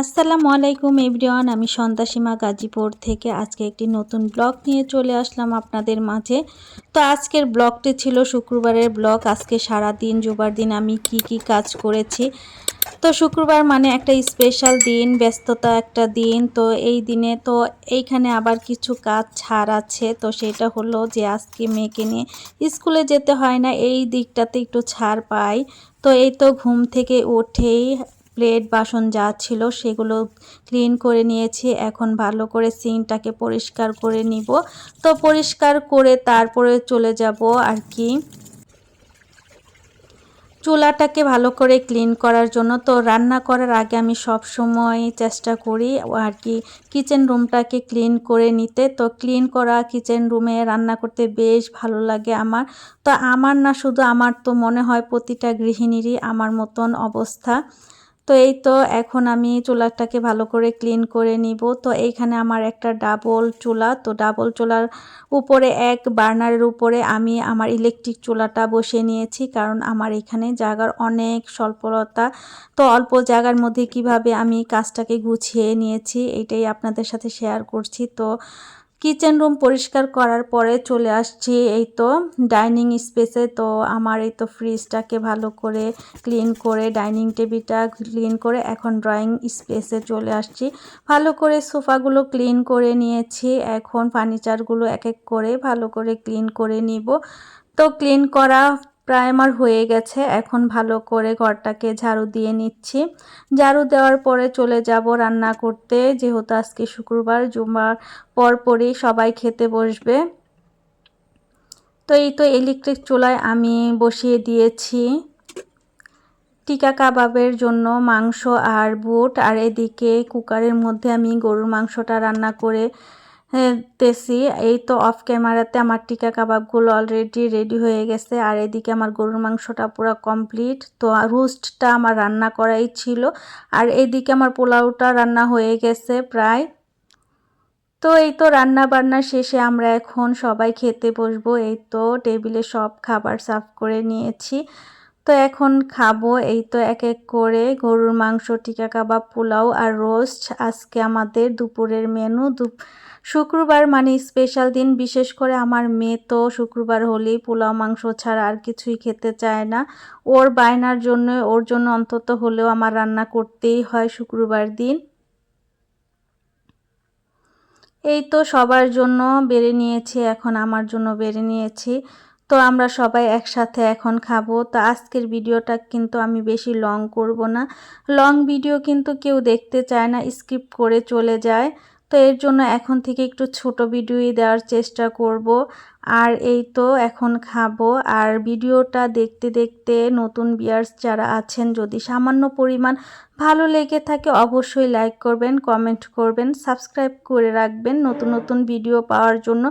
আসসালামু আলাইকুম এভরিওয়ান, আমি সন্তাসীমা গাজীপুর থেকে। আজকে একটি নতুন ব্লগ নিয়ে চলে আসলাম আপনাদের মাঝে। তো আজকের ব্লগটি ছিল শুক্রবারের ব্লগ। আজকে সারা দিন জুবার দিন আমি কি কি কাজ করেছি। তো শুক্রবার মানে একটা স্পেশাল দিন, ব্যস্ততা একটা দিন। তো এই দিনে তো এইখানে আবার কিছু কাজ, ছাড় আছে। তো সেটা হলো যে আজকে মেয়েকে নিয়ে স্কুলে যেতে হয় না, এই দিকটাতে একটু ছাড় পাই। তো এই তো ঘুম থেকে উঠেই প্লেট, বাসন যা ছিল সেগুলো ক্লিন করে নিয়েছি। এখন ভালো করে সিনটাকে পরিষ্কার করে নিব। তো পরিষ্কার করে তারপরে চলে যাব আর কি। চুলাটাকে ভালো করে ক্লিন করার জন্য তো রান্না করার আগে আমি সব সময় চেষ্টা করি আর কি কিচেন রুমটাকে ক্লিন করে নিতে। তো ক্লিন করা কিচেন রুমে রান্না করতে বেশ ভালো লাগে আমার। তো আমার না শুধু আমার তো মনে হয় প্রতিটা গৃহিণীরই আমার মতন অবস্থা। তো এই তো এখন আমি চুলাটাকে ভালো করে ক্লিন করে নিব। তো এইখানে আমার একটা ডাবল চুলা। তো ডাবল চুলার উপরে এক বার্নারের উপরে আমি আমার ইলেকট্রিক চুলাটা বসিয়ে নিয়েছি। কারণ আমার এখানে জায়গার অনেক স্বল্পতা। তো অল্প জায়গার মধ্যে কীভাবে আমি কাজটাকে গুছিয়ে নিয়েছি, এটাই আপনাদের সাথে শেয়ার করছি। তো কিচেন রুম পরিষ্কার করার পরে চলে আসছি এই তো ডাইনিং স্পেসে। তো আমার এই তো ফ্রিজটাকে ভালো করে ক্লিন করে, ডাইনিং টেবিলটা ক্লিন করে এখন ড্রয়িং স্পেসে চলে আসছি। ভালো করে সোফাগুলো ক্লিন করে নিয়েছি, এখন ফার্নিচারগুলো এক এক করে ভালো করে ক্লিন করে নিব। তো ক্লিন করা প্রায় আমার হয়ে গেছে। এখন ভালো করে ঘরটাকে ঝাড়ু দিয়ে নিচ্ছি। ঝাড়ু দেওয়ার পরে চলে যাব রান্না করতে। যেহেতু আজকে শুক্রবার, জুমার পরপরই সবাই খেতে বসবে। তো এই তো ইলেকট্রিক চুলায় আমি বসিয়ে দিয়েছি। টিকা কাবাবের জন্য মাংস আর বুট। আর এদিকে কুকারের মধ্যে আমি গরুর মাংসটা রান্না করে তেছি এই তো অফ ক্যামেরাতে আমার টিকা কাবাবগুলো অলরেডি রেডি হয়ে গেছে। আর এদিকে আমার গরুর মাংসটা পুরো কমপ্লিট তো রোস্টটা আমার রান্না করাই ছিল। আর এদিকে আমার পোলাওটা রান্না হয়ে গেছে প্রায়। তো এই তো রান্না বান্না শেষে আমরা এখন সবাই খেতে বসবো। এই তো টেবিলে সব খাবার সার্ভ করে নিয়েছি। তো এখন খাব। এই তো এক এক করে গরুর মাংস, টিকা কাবাব, পোলাও আর রোস্ট। আজকে আমাদের দুপুরের মেনু। শুক্রবার মানে স্পেশাল দিন। বিশেষ করে আমার মেয়ে তো শুক্রবার হলেই পোলাও, মাংস ছাড়া আর কিছুই খেতে চায় না। ওর বায়নার জন্য, ওর জন্য অন্তত হলেও আমার রান্না করতেই হয় শুক্রবার দিন। এই তো সবার জন্য বেড়ে নিয়েছি। এখন আমার জন্য বেড়ে নিয়েছি। তো আমরা সবাই একসাথে এখন খাব। তো আজকের ভিডিওটা কিন্তু আমি বেশি লং করব না। লং ভিডিও কিন্তু কেউ দেখতে চায় না স্কিপ করে চলে যায়। তো এর জন্য এখন থেকে একটু ছোট ভিডিওই দেওয়ার চেষ্টা করব। আর এই তো এখন খাব। আর ভিডিওটা দেখতে দেখতে নতুন বিয়ার্স যারা আছেন, যদি সামান্য পরিমাণ ভালো লেগে থাকে, অবশ্যই লাইক করবেন কমেন্ট করবেন সাবস্ক্রাইব করে রাখবেন নতুন নতুন ভিডিও পাওয়ার জন্য।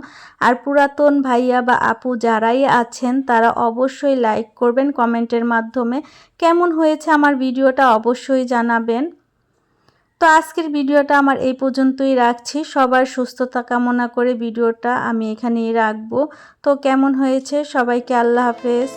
আর পুরাতন ভাইয়া বা আপু যারাই আছেন, তারা অবশ্যই লাইক করবেন কমেন্টের মাধ্যমে। কেমন হয়েছে আমার ভিডিওটা অবশ্যই জানাবেন। তো আজকের ভিডিওটা আমার এই পর্যন্তই রাখছি। সবার সুস্থতা কামনা করে ভিডিওটা আমি এখানেই রাখব। তো কেমন হয়েছে? সবাইকে আল্লাহ হাফেজ।